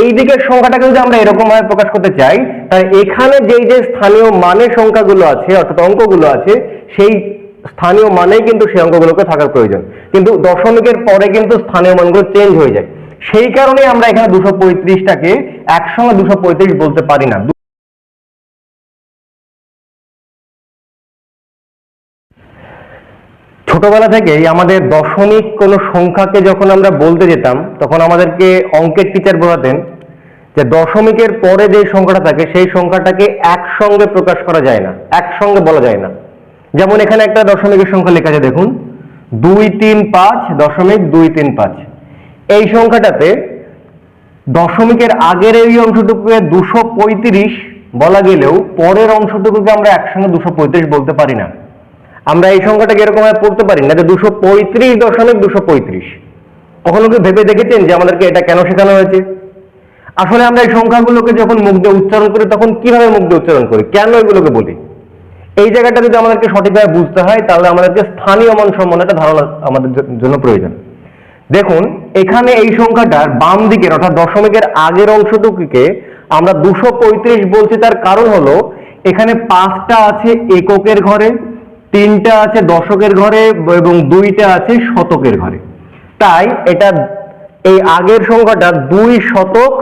এই দিকের সংখ্যাটাকে যদি আমরা এরকম ভাবে প্রকাশ করতে চাই, তাহলে এখানে যেই যে স্থানীয় মানের সংখ্যাগুলো আছে, অর্থাৎ অঙ্কগুলো আছে, সেই স্থানীয় মানেই কিন্তু সেই অঙ্কগুলোকে থাকার প্রয়োজন। কিন্তু দশমিকের পরে কিন্তু স্থানীয় মানগুলো চেঞ্জ হয়ে যায়। সেই কারণে আমরা এখানে দুশো পঁয়ত্রিশটাকে একসঙ্গে দুশো পঁয়ত্রিশ বলতে পারি না। ছোটবেলা থেকেই আমাদের দশমিক কোনো সংখ্যাকে যখন আমরা বলতে যেতাম, তখন আমাদেরকে অঙ্কের টিচার বোঝাতেন যে দশমিকের পরে যে সংখ্যাটা থাকে, সেই সংখ্যাটাকে একসঙ্গে প্রকাশ করা যায় না, একসঙ্গে বলা যায় না। যেমন এখানে একটা দশমিকের সংখ্যা লেখা আছে, দেখুন, দুই তিন পাঁচ দশমিক দুই তিন পাঁচ। এই সংখ্যাটাতে দশমিকের আগের এই অংশটুকুকে দুশো পঁয়ত্রিশ বলা গেলেও পরের অংশটুকুকে আমরা একসঙ্গে দুশো পঁয়ত্রিশ বলতে পারি না। আমরা এই সংখ্যাটাকে এরকম পড়তে পারি না যে দুশো পঁয়ত্রিশ দশমিক দুশো পঁয়ত্রিশ। কখনো কি ভেবে দেখেছেন যে আমাদেরকে এটা কেন শেখানো হয়েছে? আসলে আমরা এই সংখ্যাগুলোকে যখন মুখ দিয়ে উচ্চারণ করি, তখন কীভাবে মুখ দিয়ে উচ্চারণ করি? কেন এগুলোকে বলি? এই জায়গাটা যদি আমাদেরকে সঠিকভাবে বুঝতে হয়, তাহলে আমাদেরকে স্থানীয় মান সম্বন্ধে একটা ধারণা আমাদের জন্য প্রয়োজন। দেখুন, এখানে এই সংখ্যাটার বাম দিকের অর্থাৎ দশমিকের আগের অংশটুকুকে আমরা দুশো পঁয়ত্রিশ বলছি, তার কারণ হলো এখানে পাঁচটা আছে এককের ঘরে তিনটা আছে দশকের ঘরে এবং দুইটা আছে শতকের ঘরে। তাই এটা এই আগের সংখ্যাটা দুই শতক,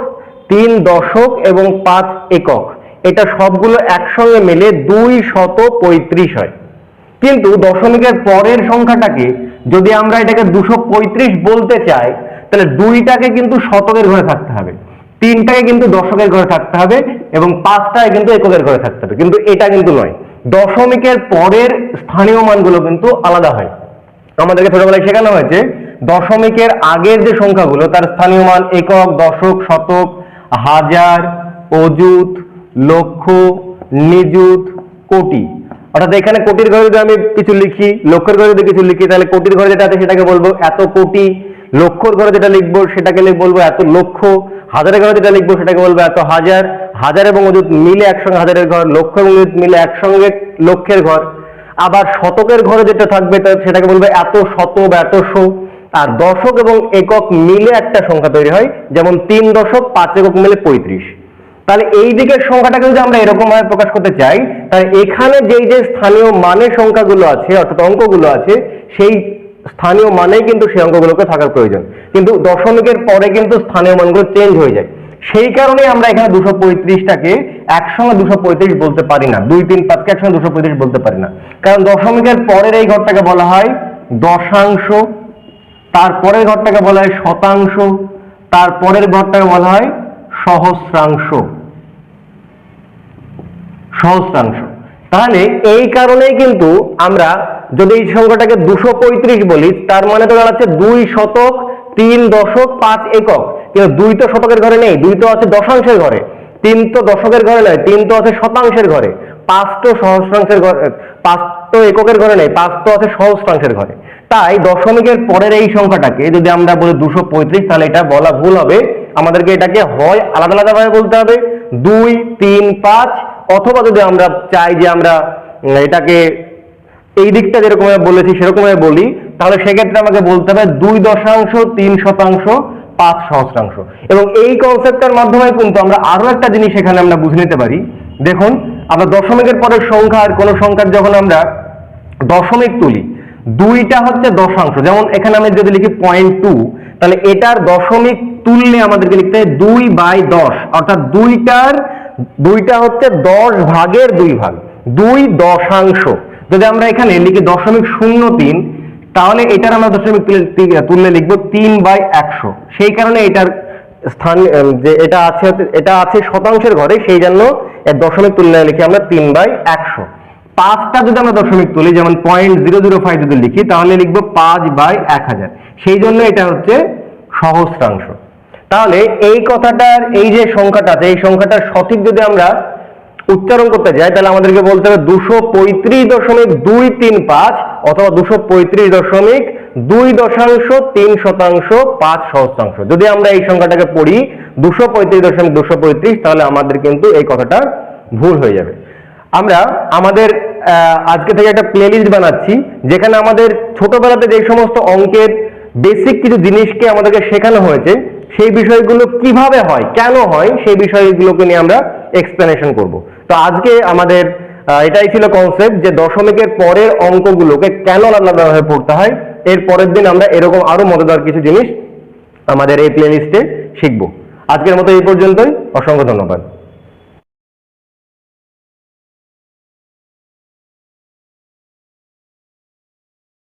তিন দশক এবং পাঁচ একক। এটা সবগুলো একসঙ্গে মিলে দুই শত পঁয়ত্রিশ হয়। কিন্তু দশমিকের পরের সংখ্যাটাকে যদি আমরা এটাকে দুশো পঁয়ত্রিশ বলতে চাই, তাহলে দুইটাকে কিন্তু শতকের ঘরে থাকতে হবে। তিনটাকে কিন্তু দশকের ঘরে থাকতে হবে এবং পাঁচটায় কিন্তু এককের ঘরে থাকতে হবে। কিন্তু এটা কিন্তু নয়। দশমিকের পরের স্থানীয় মানগুলো কিন্তু আলাদা হয়। আমাদেরকে ছোটবেলায় শেখানো হয়েছে, দশমিকের আগের যে সংখ্যাগুলো, তার স্থানীয় মান একক, দশক, শতক, হাজার, অযুত, লক্ষ, নিযুত, কোটি। অর্থাৎ এখানে কোটির ঘরে যদি আমি কিছু লিখি, লক্ষের ঘরে যদি কিছু লিখি, তাহলে কোটির ঘরে যেটা আছে সেটাকে বলব এত কোটি, লক্ষর ঘরে যেটা লিখব সেটাকে বলব এত লক্ষ, হাজারের ঘরে যেটা লিখব সেটাকে বলব এত হাজার হাজার এবং অযুত মিলে একসঙ্গে, হাজারের ঘর, লক্ষ এবং অযুত মিলে একসঙ্গে লক্ষের ঘর। আবার শতকের ঘরে যেটা থাকবে সেটাকে বলবে এত শত বা এত শো। আর দশক এবং একক মিলে একটা সংখ্যা তৈরি হয়, যেমন তিন দশক, পাঁচ একক মিলে পঁয়ত্রিশ। তাহলে এই দিকের সংখ্যাটাকে যদি আমরা এরকম ভাবে প্রকাশ করতে চাই, তাহলে এখানে যেই যে স্থানীয় মানের সংখ্যাগুলো আছে, অর্থাৎ অঙ্কগুলো আছে, সেই স্থানীয় মানেই কিন্তু সেই অঙ্কগুলোকে থাকার প্রয়োজন। কিন্তু দশমিকের পরে কিন্তু স্থানীয় মানগুলো চেঞ্জ হয়ে যায়। সেই কারণে আমরা এখানে দুশো পঁয়ত্রিশটাকে একসঙ্গে দুশো পঁয়ত্রিশ বলতে পারি না। দুই তিন পাঁচকে একসঙ্গে দুশো পঁয়ত্রিশ বলতে পারি না। কারণ দশমিকের পরের এই ঘরটাকে বলা হয় দশাংশ, তারপরের ঘরটাকে বলা হয় শতাংশ, তারপরের ঘরটাকে বলা হয় সহস্রাংশ। সহস্রাংশ। তাহলে এই কারণেই কিন্তু আমরা যদি এই সংখ্যাটাকে দুশো পঁয়ত্রিশ বলি, তার মানে তো দাঁড়াচ্ছে দুই শতক তিন দশক পাঁচ একক। কিন্তু দুই তো শতকের ঘরে নেই দুই তো আছে দশাংশের ঘরে তিন তো দশকের ঘরে নয় তিন তো আছে শতাংশের ঘরে পাঁচ তো সহস্রাংশের ঘরে পাঁচ তো এককের ঘরে নেই পাঁচ তো আছে সহস্রাংশের ঘরে। তাই দশমিকের পরের এই সংখ্যাটাকে যদি আমরা বলি দুশো পঁয়ত্রিশ, তাহলে এটা বলা ভুল হবে। আমাদেরকে এটাকে হয় আলাদা আলাদা ভাবে বলতে হবে। দুই, তিন, পাঁচ, অথবা যদি আমরা চাই যে আমরা এটাকে এই দিকটা যেরকমভাবে বলেছি সেরকম ভাবে বলি, তাহলে সেক্ষেত্রে আমাকে বলতে হবে দুই দশাংশ, তিন শতাংশ পাঁচ সহস্রাংশ। এবং এই কনসেপ্টটার মাধ্যমে কিন্তু আমরা আরও একটা জিনিস এখানে আমরা বুঝে নিতে পারি। দেখুন, আমরা দশমিকের পরের সংখ্যা আর কোনো সংখ্যার যখন আমরা দশমিক তুলি, দুইটা হচ্ছে দশাংশ। যেমন এখানে আমি যদি লিখি পয়েন্ট টু তাহলে এটার দশমিক তুললে আমাদেরকে লিখতে হয় দুই বাই দশ। অর্থাৎ দুইটার, দুইটা হচ্ছে দশ ভাগের দুই ভাগ। দুই দশাংশ। যদি আমরা এখানে লিখি দশমিক শূন্য তিন তাহলে এটার আমরা দশমিক তুললে লিখব তিন বাই একশো। সেই কারণে এটার স্থান যে এটা আছে এটা আছে শতাংশের ঘরে, সেই জন্য এর দশমিক তুললে লিখি আমরা তিন বাই একশো। পাঁচটা যদি আমরা দশমিক তুলি, যেমন পয়েন্ট জিরো জিরো ফাইভ যদি লিখি, তাহলে লিখব পাঁচ বাই এক হাজার। সেই জন্য এটা হচ্ছে সহস্রাংশ। তাহলে এই কথাটার, এই যে সংখ্যাটা আছে, এই সংখ্যাটার সঠিক যদি আমরা উচ্চারণ করতে যাই, তাহলে আমাদেরকে বলতে হবে দুশো পঁয়ত্রিশ দশমিক দুই তিন পাঁচ অথবা দুশো পঁয়ত্রিশ দশমিক দুই দশাংশ তিন শতাংশ পাঁচ সহস্রাংশ। যদি আমরা এই সংখ্যাটাকে পড়ি দুশো পঁয়ত্রিশ দশমিক দুশো পঁয়ত্রিশ, তাহলে আমাদের কিন্তু এই কথাটা ভুল হয়ে যাবে। আমরা আমাদের আজকে থেকে একটা প্লেলিস্ট বানাচ্ছি, যেখানে আমাদের ছোটবেলাতে যে সমস্ত অঙ্কের বেসিক কিছু জিনিসকে আমাদেরকে শেখানো হয়েছে, সেই বিষয়গুলো কীভাবে হয়, কেন হয়, সেই বিষয়গুলোকে নিয়ে আমরা এক্সপ্লেনেশন করব। তো আজকে আমাদের এটাই ছিল কনসেপ্ট যে দশমিকের পরের অঙ্কগুলোকে কেন আলাদাভাবে পড়তে হয়, এর পরের দিন আমরা এরকম আরও মজাদার কিছু জিনিস আমাদের এই প্লেলিস্টে শিখব। আজকের মতো এই পর্যন্তই, অসংখ্য ধন্যবাদ।